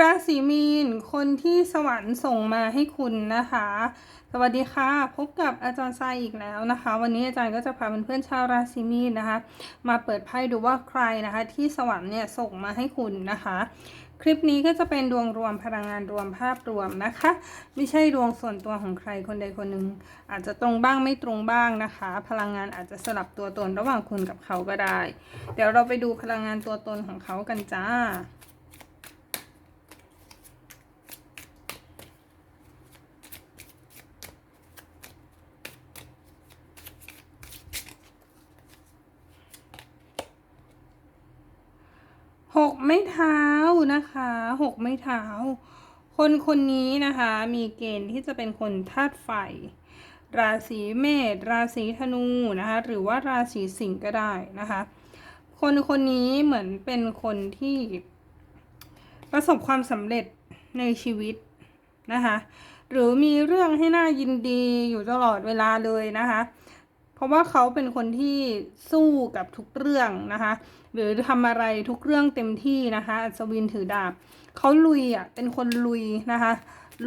ราศีมีน คนที่สวรรค์ส่งมาให้คุณนะคะ สวัสดีค่ะ พบกับอาจารย์ทรายอีกแล้วนะคะ วันนี้อาจารย์ก็จะพาเพื่อนๆชาวราศีมีนนะคะ มาเปิดไพ่ดูว่าใครนะคะ ที่สวรรค์เนี่ยส่งมาให้คุณนะคะ คลิปนี้ก็จะเป็นดวงรวมพลังงานรวมภาพรวมนะคะ ไม่ใช่ดวงส่วนตัวของใครคนใดคนหนึ่งอาจจะตรงบ้างไม่ตรงบ้างนะคะ พลังงานอาจจะสลับตัวตนระหว่างคุณกับเขาก็ได้ เดี๋ยวเราไปดูพลังงานตัวตนของเขากันจ้า หกไม้เท้านะคะหกไม้เท้า คนคนนี้นะคะ มีเกณฑ์ที่จะเป็นคนธาตุไฟ ราศีเมษราศีธนูนะคะ หรือว่าราศีสิงห์ก็ได้นะคะ คนคนนี้เหมือนเป็นคนที่ประสบความสำเร็จในชีวิตนะคะ หรือมีเรื่องให้น่ายินดีอยู่ตลอดเวลาเลยนะคะ เพราะว่าเขาเป็นคนที่สู้กับทุกเรื่องนะคะ หรือทำอะไรทุกเรื่องเต็มที่นะคะ อัศวินถือดาบเขาลุยอะเป็นคนลุยนะคะ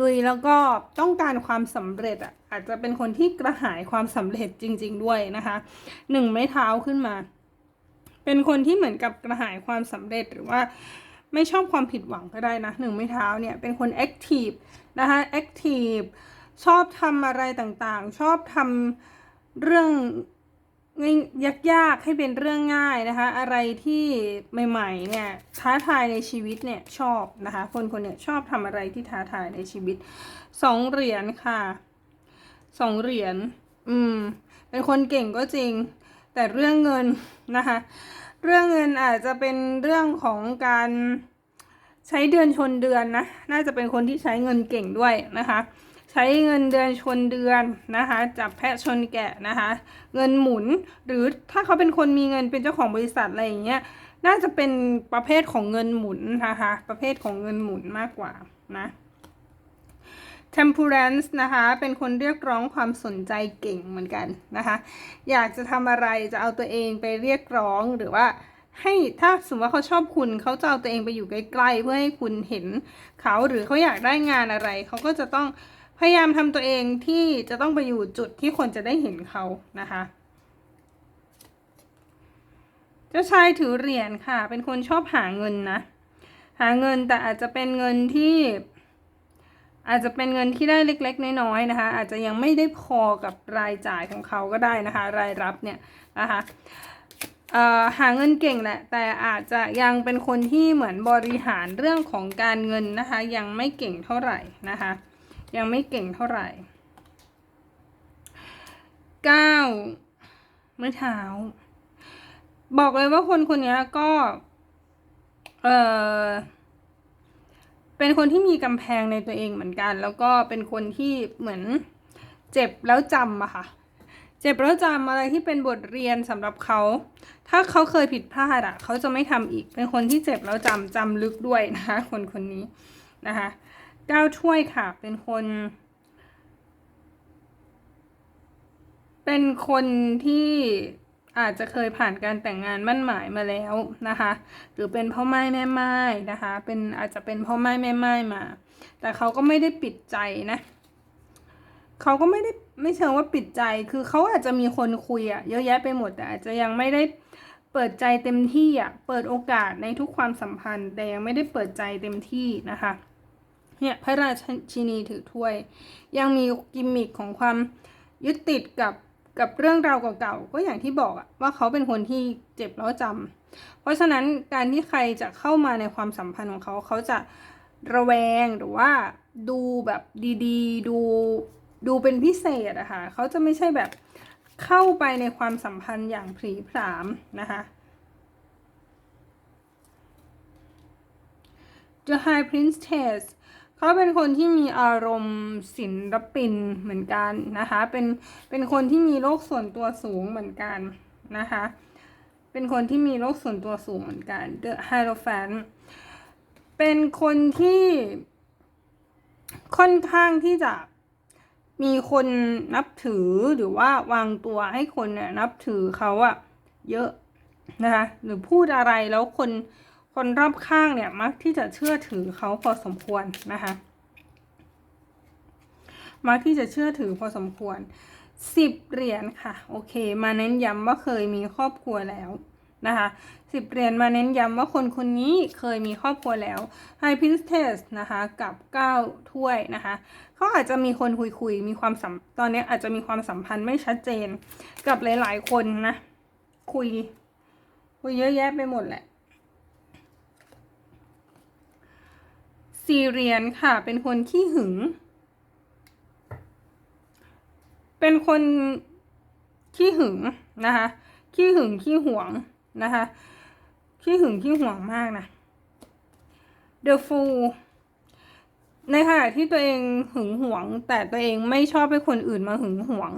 ลุยแล้วก็ต้องการความสำเร็จอะอาจจะเป็นคนที่กระหายความสำเร็จจริง ๆ ด้วยนะคะหนึ่งไม้เท้าขึ้นมา เป็นคนที่เหมือนกับกระหายความสำเร็จหรือว่าไม่ชอบความผิดหวังก็ได้นะหนึ่งไม้เท้าเนี่ยเป็นคนแอคทีฟนะคะแอคทีฟชอบทำอะไรต่างๆ ชอบทำเรื่อง ยากๆให้เป็นเรื่องง่ายนะคะ อะไรที่ใหม่ๆเนี่ยท้าทายในชีวิตเนี่ยชอบนะคะ คนคนเนี่ยชอบทำอะไรที่ท้าทายในชีวิตสองเหรียญค่ะสองเหรียญอืม เป็นคนเก่งก็จริง แต่เรื่องเงินนะคะ เรื่องเงินอาจจะเป็นเรื่องของการใช้เดือนชนเดือนนะ น่าจะเป็นคนที่ใช้เงินเก่งด้วยนะคะ ใช้เงินเดือนชนเดือนนะคะ จับแพะชนแกะนะคะ เงินหมุนหรือถ้าเขาเป็นคนมีเงินเป็นเจ้าของบริษัทอะไรอย่างเงี้ยน่าจะเป็นประเภทของเงินหมุนนะคะ ประเภทของเงินหมุนมากกว่านะ temperance นะคะ เป็นคนเรียกร้องความสนใจเก่งเหมือนกันนะคะ อยากจะทำอะไรจะเอาตัวเองไปเรียกร้องหรือว่าให้ถ้าสมมติว่าเขาชอบคุณเขาจะเอาตัวเองไปอยู่ใกล้ๆเพื่อให้คุณเห็นเขาหรือเขาอยากได้งานอะไร เขาก็จะต้อง พยายามทำตัวเองที่จะต้องไปอยู่จุดที่คนจะได้เห็นเขานะคะ เจ้าชายถือเหรียญค่ะ เป็นคนชอบหาเงินนะ หาเงินแต่อาจจะเป็นเงินที่ อาจจะเป็นเงินที่ได้เล็ก ๆ น้อยๆนะคะ อาจจะยังไม่ได้พอกับรายจ่ายของเขาก็ได้นะคะ รายรับเนี่ยนะคะหาเงินเก่งแหละ แต่อาจจะยังเป็นคนที่เหมือนบริหารเรื่องของการเงินนะคะ ยังไม่เก่งเท่าไหร่นะคะ ยังไม่เก่งเท่าไหร่เก้าเมื่อเท้า บอกเลยว่าคนคนนี้ก็ เออเป็นคนที่มีกำแพงในตัวเองเหมือนกัน แล้วก็เป็นคนที่เหมือนเจ็บแล้วจำอะค่ะ เจ็บแล้วจำอะไรที่เป็นบทเรียนสำหรับเขา ถ้าเขาเคยผิดพลาดอะเขาจะไม่ทำอีก เป็นคนที่เจ็บแล้วจำจำลึกด้วยนะคะคนคนนี้นะคะ ก้าวถ้วยค่ะ เป็นคน เป็นคนที่อาจจะเคยผ่านการแต่งงานมั่นหมายมาแล้วนะคะ หรือเป็นพ่อไม้แม่ไม้นะคะ เป็นอาจจะเป็นพ่อไม้แม่ไม้มา แต่เขาก็ไม่ได้ปิดใจนะเขาก็ไม่ได้ไม่เชิงว่าปิดใจ คือเขาอาจจะมีคนคุยอะเยอะแยะไปหมดแต่อาจจะยังไม่ได้เปิดใจเต็มที่อะเปิดโอกาสในทุกความสัมพันธ์ แต่ยังไม่ได้เปิดใจเต็มที่นะคะ เนี่ยพระราชินีถือถ้วย ยังมีกิมมิคของความยึดติดกับกับเรื่องราวเก่าๆก็อย่างที่บอกอะว่าเขาเป็นคนที่เจ็บแล้วจำเพราะฉะนั้นการที่ใครจะเข้ามาในความสัมพันธ์ของเขาเขาจะระแวงหรือว่าดูแบบดีๆ ดูดูเป็นพิเศษอะค่ะเขาจะไม่ใช่แบบเข้าไปในความสัมพันธ์อย่างผลีผลามนะคะ The High Princess เขาเป็นคนที่มีอารมณ์ศิลปินเหมือนกันนะคะ เป็นเป็นคนที่มีโลกส่วนตัวสูงเหมือนกันนะคะ เป็นคนที่มีโลกส่วนตัวสูงเหมือนกัน The Hierophant เป็นคนที่ค่อนข้างที่จะมีคนนับถือหรือว่าวางตัวให้คนเนี่ยนับถือเขาอะเยอะนะคะหรือพูดอะไรแล้วคน คนรอบข้างเนี่ยมักที่จะเชื่อถือเขาพอสมควรนะคะมักที่จะเชื่อถือพอสมควรสิบเหรียญค่ะ โอเค มาเน้นย้ำว่าเคยมีครอบครัวแล้วนะคะสิบเหรียญมาเน้นย้ำว่าคนคนนี้เคยมีครอบครัวแล้ว High Priestess นะคะกับเก้าถ้วยนะคะเขาอาจจะมีคนคุยคุยๆมีความสัมตอนนี้อาจจะมีความสัมพันธ์ไม่ชัดเจนกับหลาย ๆ คนนะ คุย คุยเยอะแยะไปหมดแหละ สี่เรียญค่ะ เป็นคนขี้หึง เป็นคนขี้หึงนะคะ ขี้หึงขี้หวงนะคะ ขี้หึงขี้หวงมากนะ The Fool ในขณะที่ตัวเองหึงหวง แต่ตัวเองไม่ชอบให้คนอื่นมาหึงหวง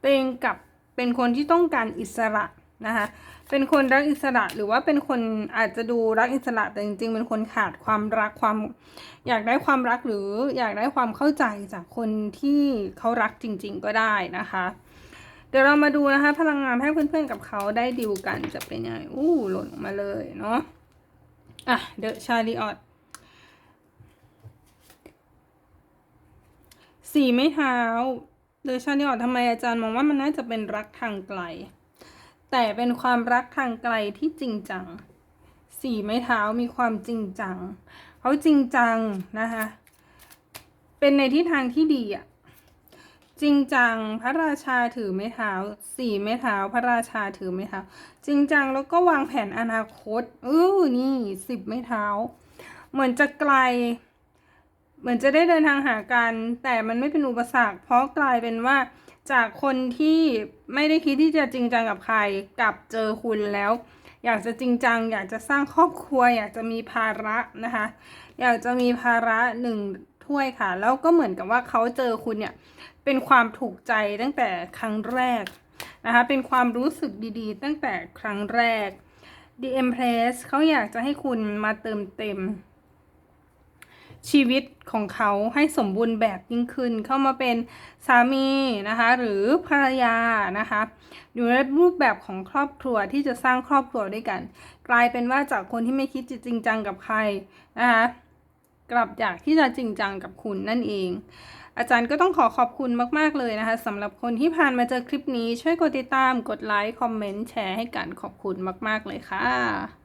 ตัวเองกลับเป็นคนที่ต้องการอิสระ นะคะ เป็นคนรักอิสระหรือว่าเป็นคนอาจจะดูรักอิสระแต่จริงๆ เป็นคนขาดความรักความ อยากได้ความรักหรืออยากได้ความเข้าใจจากคนที่เขารักจริง ๆ ก็ได้นะคะ เดี๋ยวเรามาดูนะคะ พลังงานให้เพื่อนๆกับเขาได้ดิวกันจะเป็นยังไงอู้หล่นออกมาเลยเนาะอะเดอะชาลีออตสี่ไม้เท้าเดอะชาลีออตทำไมอาจารย์มองว่ามันน่าจะเป็นรักทางไกล แต่เป็นความรักทางไกลที่จริงจัง สี่ไม้เท้ามีความจริงจัง เขาจริงจังนะคะ เป็นในทิศทางที่ดีอะจริงจังพระราชาถือไม้เท้า สี่ไม้เท้าพระราชาถือไม้เท้า จริงจังแล้วก็วางแผนอนาคตเออนี่สิบไม้เท้า เหมือนจะไกล เหมือนจะได้เดินทางหากัน แต่มันไม่เป็นอุปสรรค เพราะกลายเป็นว่า จากคนที่ไม่ได้คิดที่จะจริงจังกับใครกลับเจอคุณแล้ว อยากจะจริงจัง อยากจะสร้างครอบครัว อยากจะมีภาระนะคะ อยากจะมีภาระหนึ่งถ้วยค่ะ แล้วก็เหมือนกับว่าเขาเจอคุณเนี่ยเป็นความถูกใจตั้งแต่ครั้งแรกนะคะเป็นความรู้สึกดีๆ ตั้งแต่ครั้งแรก The Empress เขาอยากจะให้คุณมาเติมเต็ม ชีวิตของเขาให้สมบูรณ์แบบยิ่งขึ้น เข้ามาเป็นสามีนะคะหรือภรรยานะคะอยู่ในรูปแบบของครอบครัวที่จะสร้างครอบครัวด้วยกัน กลายเป็นว่าจากคนที่ไม่คิดจริงจังกับใครนะคะกลับอยากที่จะจริงจังกับคุณนั่นเอง อาจารย์ก็ต้องขอขอบคุณมาก ๆ เลยนะคะสำหรับคนที่ผ่านมาเจอคลิปนี้ช่วยกดติดตามกดไลค์คอมเมนต์แชร์ให้กันขอบคุณมาก ๆ เลยค่ะ